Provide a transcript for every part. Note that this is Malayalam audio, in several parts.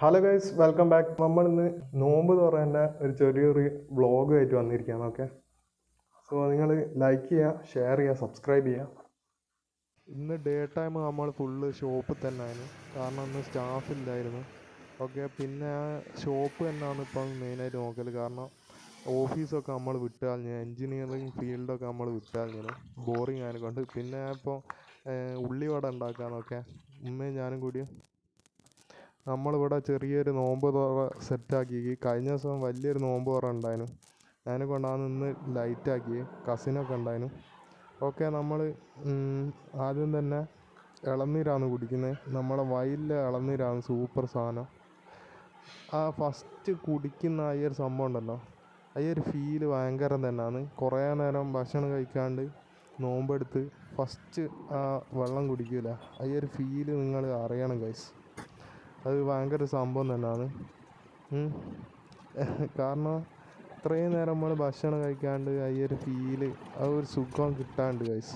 ഹലോ ഗൈസ് വെൽക്കം ബാക്ക് നമ്മൾ ഇന്ന് നോമ്പ് തുറന്ന ഒരു ചെറിയൊരു വ്ളോഗ് ആയിട്ട് വന്നിരിക്കുകയാണ് ഓക്കെ സോ നിങ്ങൾ ലൈക്ക് ചെയ്യുക ഷെയർ ചെയ്യുക സബ്സ്ക്രൈബ് ചെയ്യുക. ഇന്ന് ഡേ ടൈം നമ്മൾ ഫുള്ള് ഷോപ്പിൽ ആയിരുന്നു. കാരണം ഇന്ന് സ്റ്റാഫ് ഇല്ലായിരുന്നു. ഓക്കെ പിന്നെ ഷോപ്പ് തന്നെയാണ് ഇപ്പം മെയിനായിട്ട് നോക്കൽ കാരണം ഓഫീസൊക്കെ നമ്മൾ വിട്ടുകളഞ്ഞ് എൻജിനീയറിങ് ഫീൽഡൊക്കെ നമ്മൾ വിട്ടുകളഞ്ഞു ബോറിങ് ആയതിനെ കൊണ്ട് പിന്നെ ഇപ്പോൾ ഉള്ളിവട ഉണ്ടാക്കാനൊക്കെ ഉമ്മയും ഞാനും കൂടി നമ്മളിവിടെ ചെറിയൊരു നോമ്പ് തുറ സെറ്റാക്കി. കഴിഞ്ഞ ദിവസം വലിയൊരു നോമ്പ് തുറ ഉണ്ടായിരുന്നു. അതിനെ ഉണ്ടാകുന്ന ഇന്ന് ലൈറ്റാക്കി കസിനൊക്കെ ഉണ്ടായിരുന്നു. ഓക്കെ നമ്മൾ ആദ്യം തന്നെ ഇളനീരാണ് കുടിക്കുന്നത് നമ്മളെ വയലിലെ ഇളനീരാണ് സൂപ്പർ സാധനം. ആ ഫസ്റ്റ് കുടിക്കുന്ന ആ ഒരു സംഭവം ഉണ്ടല്ലോ. ആ ഒരു ഫീൽ ഭയങ്കരം തന്നെയാണ് കുറേ നേരം ഭക്ഷണം കഴിക്കാണ്ട് നോമ്പെടുത്ത് ഫസ്റ്റ് ആ വെള്ളം കുടിക്കില്ല ആ ഒരു ഫീൽ നിങ്ങൾ അറിയണം ഗൈസ് അത് ഭയങ്കര സംഭവം തന്നെയാണ്. കാരണം ഇത്രയും നേരം നമ്മൾ ഭക്ഷണം കഴിക്കാണ്ട് ആ ഫീൽ ആ ഒരു സുഖം കിട്ടാണ്ട് ഗൈസ്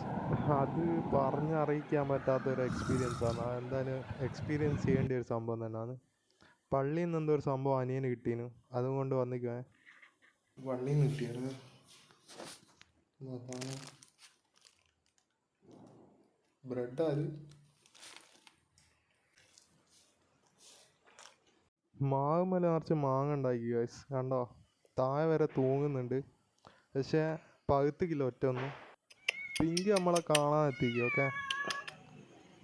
അത് പറഞ്ഞറിയിക്കാൻ പറ്റാത്ത ഒരു എക്സ്പീരിയൻസ് ആണ്. എന്തായാലും എക്സ്പീരിയൻസ് ചെയ്യേണ്ട ഒരു സംഭവം തന്നെയാണ് പള്ളിയിൽ നിന്ന് എന്തോ ഒരു സംഭവം അനിയന് കിട്ടീനു. അതും കൊണ്ട് വന്നിക്കേ പള്ളിയിൽ നിന്ന് കിട്ടിയത്? ബ്രെഡ് അത് മാവുമ്മല നിറച്ച് മാങ്ങ ഉണ്ടാക്കി ഗൈസ് കണ്ടോ? താഴെ വരെ തൂങ്ങുന്നുണ്ട്. പക്ഷേ പകുത്ത് കിലോ ഒറ്റ ഒന്നും പിങ്കി നമ്മളെ കാണാൻ എത്തിക്കും ഓക്കെ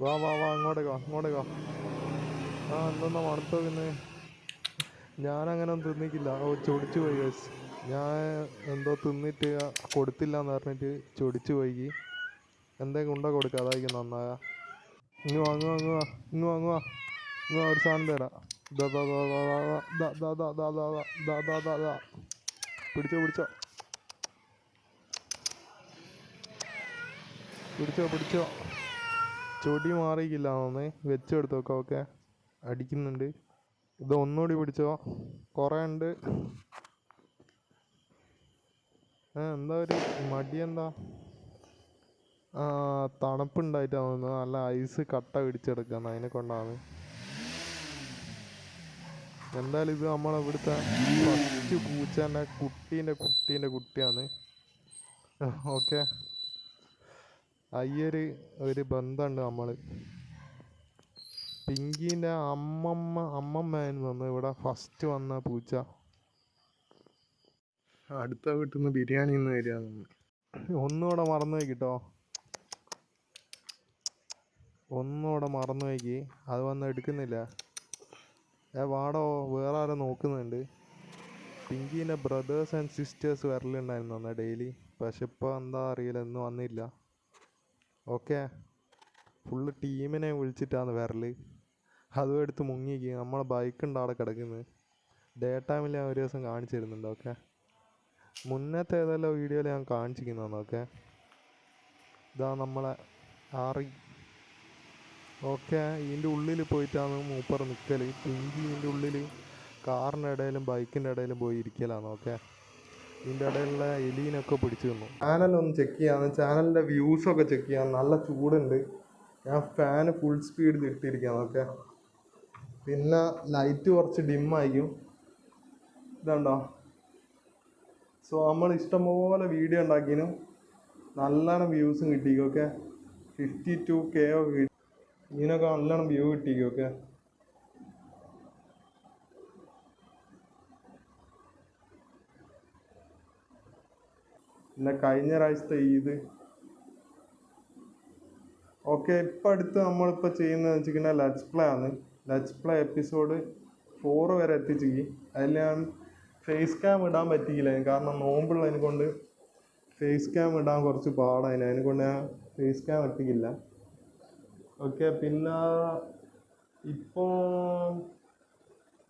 വാ വാ വാ അങ്ങോട്ടേക്ക് വാ അങ്ങോട്ടേക്ക്. വാ ആ എന്തെന്നാ മണത്തോ പിന്നെ ഞാനങ്ങനെ തിന്നിക്കില്ല. ഓ ചൊടിച്ചു പോയി ഗൈസ് ഞാൻ എന്തോ തിന്നിട്ട് കൊടുത്തില്ല എന്ന് പറഞ്ഞിട്ട് ചൊടിച്ചു പോയി. എന്തേ കൊണ്ട കൊടുക്കുക അതായിരിക്കും നന്നായ ഇങ്ങ് വാങ്ങുക വാങ്ങുക ഇങ്ങ് വാങ്ങുക ഇങ്ങ് വാ, ഒരു സാധനം തരാം. പിടിച്ചോ പിടിച്ചോ പിടിച്ചോ പിടിച്ചോ ചൊടി മാറിയില്ല വെച്ചെടുത്തു നോക്കാം ഓക്കെ അടിക്കുന്നുണ്ട് ഇത് ഒന്നുകൂടി പിടിച്ചോ കുറേ ഉണ്ട് ഏ എന്താ ഒരു മടി എന്താ ആ തണുപ്പുണ്ടായിട്ടാ തോന്നുന്നത് നല്ല ഐസ് കട്ട പിടിച്ചെടുക്കുന്നത് അതിനെ കൊണ്ടാണ് എന്തായാലും ഇത് നമ്മളെ ഇവിടുത്തെ ഫസ്റ്റ് തന്നെ കുട്ടീന്റെ കുട്ടീന്റെ കുട്ടിയാണ്. ഓക്കെ. അയ്യൊരു ഒരു ബന്ധമുണ്ട് നമ്മൾ പിങ്കീന്റെ അമ്മമ്മ അമ്മമ്മയായിരുന്നു വന്ന് ഇവിടെ ഫസ്റ്റ് വന്ന പൂച്ച. അടുത്ത വീട്ടിൽ നിന്ന് ബിരിയാണി ഇന്ന് വരിക ഒന്നുകൂടെ മറന്നു വയ്ക്കിട്ടോ ഒന്നുകൂടെ മറന്നു വയ്ക്കി അത് വന്ന് എടുക്കുന്നില്ല. ഏ വാടോ വേറെ ആരോ നോക്കുന്നുണ്ട്. പിങ്കീന്റെ ബ്രദേഴ്സ് ആൻഡ് സിസ്റ്റേഴ്സ് വരലുണ്ടായിരുന്നു അന്ന് ഡെയിലി പക്ഷെ ഇപ്പോൾ എന്താ അറിയില്ല ഇന്ന് വന്നില്ല. ഓക്കെ ഫുള്ള് ടീമിനെ വിളിച്ചിട്ടാണ് വരൽ. അതും എടുത്ത് മുങ്ങിക്ക് നമ്മളെ ബൈക്ക് ഉണ്ട് അവിടെ കിടക്കുന്നത് ഡേ ടൈമിൽ ഞാൻ ഒരു ദിവസം കാണിച്ചിരുന്നുണ്ട് ഓക്കെ മുന്നത്തെ ഏതെല്ലാം വീഡിയോയിൽ ഞാൻ കാണിച്ചിരിക്കുന്നതാണ് ഓക്കെ ഇതാ നമ്മളെ ആറി ഓക്കെ ഇതിന്റെ ഉള്ളിൽ പോയിട്ടാണ് മൂപ്പർ നിൽക്കൽ പിങ്കി ഇതിന്റെ ഉള്ളിൽ കാറിന്റെ ഇടയിലും ബൈക്കിന്റെ ഇടയിലും പോയി ഇരിക്കലാണ് ഓക്കെ? ഇതിന്റെ ഇടയിലുള്ള എലീനൊക്കെ പിടിച്ചു തന്നു ചാനലൊന്ന് ചെക്ക് ചെയ്യാന്ന് ചാനലിന്റെ വ്യൂസൊക്കെ ചെക്ക് ചെയ്യാൻ നല്ല ചൂടുണ്ട്. ഞാൻ ഫാന് ഫുൾ സ്പീഡിൽ ഇട്ടിരിക്കുകയാണ് ഓക്കെ? പിന്നെ ലൈറ്റ് കുറച്ച് ഡിമ്മായിരിക്കും ഇതുണ്ടോ? സോ നമ്മൾ ഇഷ്ടംപോലെ വീഡിയോ ഉണ്ടാക്കിയതിനും നല്ലോണം വ്യൂസും കിട്ടിക്കും ഓക്കെ? ഫിഫ്റ്റി ടു കെ ഒക്കെ ഇതിനൊക്കെ നല്ലോണം വ്യൂ കിട്ടിക്കും ഒക്കെ? പിന്നെ കഴിഞ്ഞ പ്രാവശ്യത്തെ ഈദ് ഓക്കെ ഇപ്പം അടുത്ത് നമ്മളിപ്പോൾ ചെയ്യുന്നത് വെച്ചിട്ടുണ്ടെങ്കിൽ ലച്ച് പ്ലേ ആണ്. ലച്ച് പ്ലേ എപ്പിസോഡ് ഫോർ വരെ എത്തിച്ചിക്ക് അതിൽ ഞാൻ ഫേസ് ക്യാം ഇടാൻ പറ്റിയില്ല. കാരണം നോമ്പുള്ളതിനെ കൊണ്ട് ഫേസ് ക്യാം ഇടാൻ കുറച്ച് പാടായിന്. അതിനെ കൊണ്ട് ഞാൻ ഫേസ് ക്യാം എത്തിക്കില്ല ഓക്കെ പിന്നെ ഇപ്പോൾ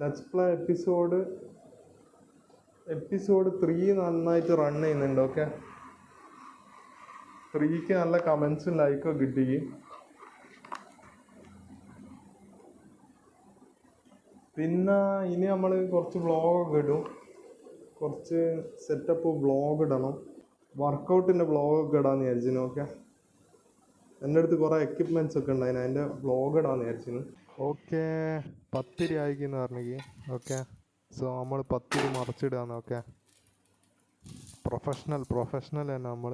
let's play episode episode three നന്നായിട്ട് റൺ ചെയ്യുന്നുണ്ട് ഓക്കെ ത്രീക്ക് നല്ല കമൻസും ലൈക്കും കിട്ടി. പിന്നെ ഇനി നമ്മൾ കുറച്ച് വ്ളോഗൊക്കെ ഇടും. കുറച്ച് സെറ്റപ്പ് വ്ളോഗ് ഇടണം. വർക്കൗട്ടിന്റെ വ്ളോഗൊക്കെ ഇടാമെന്ന് വിചാരിച്ചിരുന്നു ഓക്കെ എന്റെ അടുത്ത് കുറേ എക്യുപ്മെന്റ്സ് ഒക്കെ ഉണ്ടായിരുന്നു അതിന്റെ വ്ളോഗ് ഇടാന്ന് വിചാരിച്ചിന്. ഓക്കെ പത്തിരി ആയിക്കെന്ന് പറഞ്ഞെങ്കിൽ ഓക്കെ സോ നമ്മൾ പത്തിരി മറിച്ചിടാന്ന്. ഓക്കെ പ്രൊഫഷണൽ പ്രൊഫഷണൽ തന്നെ നമ്മൾ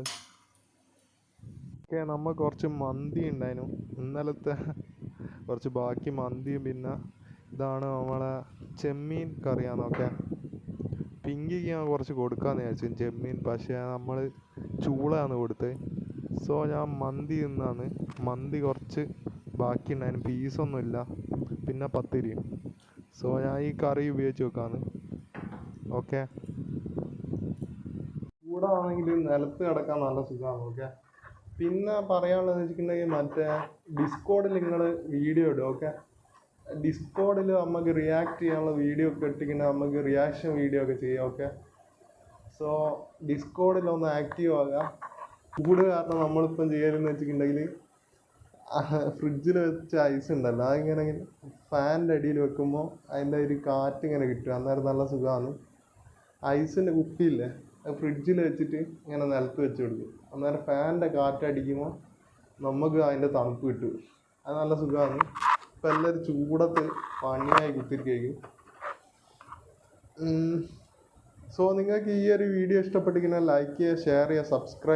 ഓക്കെ നമ്മൾ കുറച്ച് മന്തി ഉണ്ടായിരുന്നു. ഇന്നലത്തെ കുറച്ച് ബാക്കി മന്തിയും പിന്നെ ഇതാണ് നമ്മളെ ചെമ്മീൻ കറിയാന്ന്. ഓക്കെ പിങ്കിക്ക് ഞാൻ കുറച്ച് കൊടുക്കാമെന്ന് വിചാരിച്ചു ചെമ്മീൻ പക്ഷേ നമ്മൾ ചൂളയാണ് കൊടുത്തത്. സോ ഞാൻ മന്തി തിന്നാന്ന് മന്തി കുറച്ച് ബാക്കി ഉണ്ടായിരുന്നു പീസൊന്നുമില്ല പിന്നെ പത്തിരിയും സോ ഞാൻ ഈ കറി ഉപയോഗിച്ച് വെക്കാന്ന് ഓക്കെ ചൂടാണെങ്കിൽ നിലത്ത് കിടക്കാൻ നല്ല സുഖമാണ്. ഓക്കെ പിന്നെ പറയാനുള്ളത് വെച്ചിട്ടുണ്ടെങ്കിൽ മറ്റേ ഡിസ്കോഡിൽ നിങ്ങൾ വീഡിയോ ഇടും ഓക്കെ ഡിസ്കോഡിൽ നമുക്ക് റിയാക്ട് ചെയ്യാനുള്ള വീഡിയോ ഒക്കെ ഇട്ടിങ്ങനെ നമുക്ക് റിയാക്ഷൻ വീഡിയോ ഒക്കെ ചെയ്യാം. ഓക്കെ സോ ഡിസ്കോഡിൽ ഒന്ന് ആക്റ്റീവ് ആകാം. ചൂട് കാരണം നമ്മളിപ്പം ചെയ്യലെന്ന് വെച്ചിട്ടുണ്ടെങ്കിൽ ഫ്രിഡ്ജിൽ വെച്ച ഐസ് ഉണ്ടല്ലോ അതിങ്ങനെ ഫാനിന്റെ അടിയിൽ വെക്കുമ്പോൾ അതിന്റെ ഒരു കാറ്റ് ഇങ്ങനെ കിട്ടും. അന്നേരം നല്ല സുഖമാണ്. ഐസിന്റെ കുപ്പിയില്ലേ അത് ഫ്രിഡ്ജിൽ വെച്ചിട്ട് ഇങ്ങനെ നിലത്ത് വെച്ച് കൊടുക്കും. അന്നേരം ഫാനിന്റെ കാറ്റടിക്കുമ്പോൾ നമുക്ക് അതിന്റെ തണുപ്പ് കിട്ടും. അത് നല്ല സുഖമാണ്. ഇപ്പം എല്ലാവരും ചൂടത്ത് പണിയായി കുത്തിരിക്കും സോ നിങ്ങൾക്ക് ഈ ഒരു വീഡിയോ ഇഷ്ടപ്പെട്ടിരിക്കുന്ന ലൈക്ക് ചെയ്യുക ഷെയർ ചെയ്യുക സബ്സ്ക്രൈബ്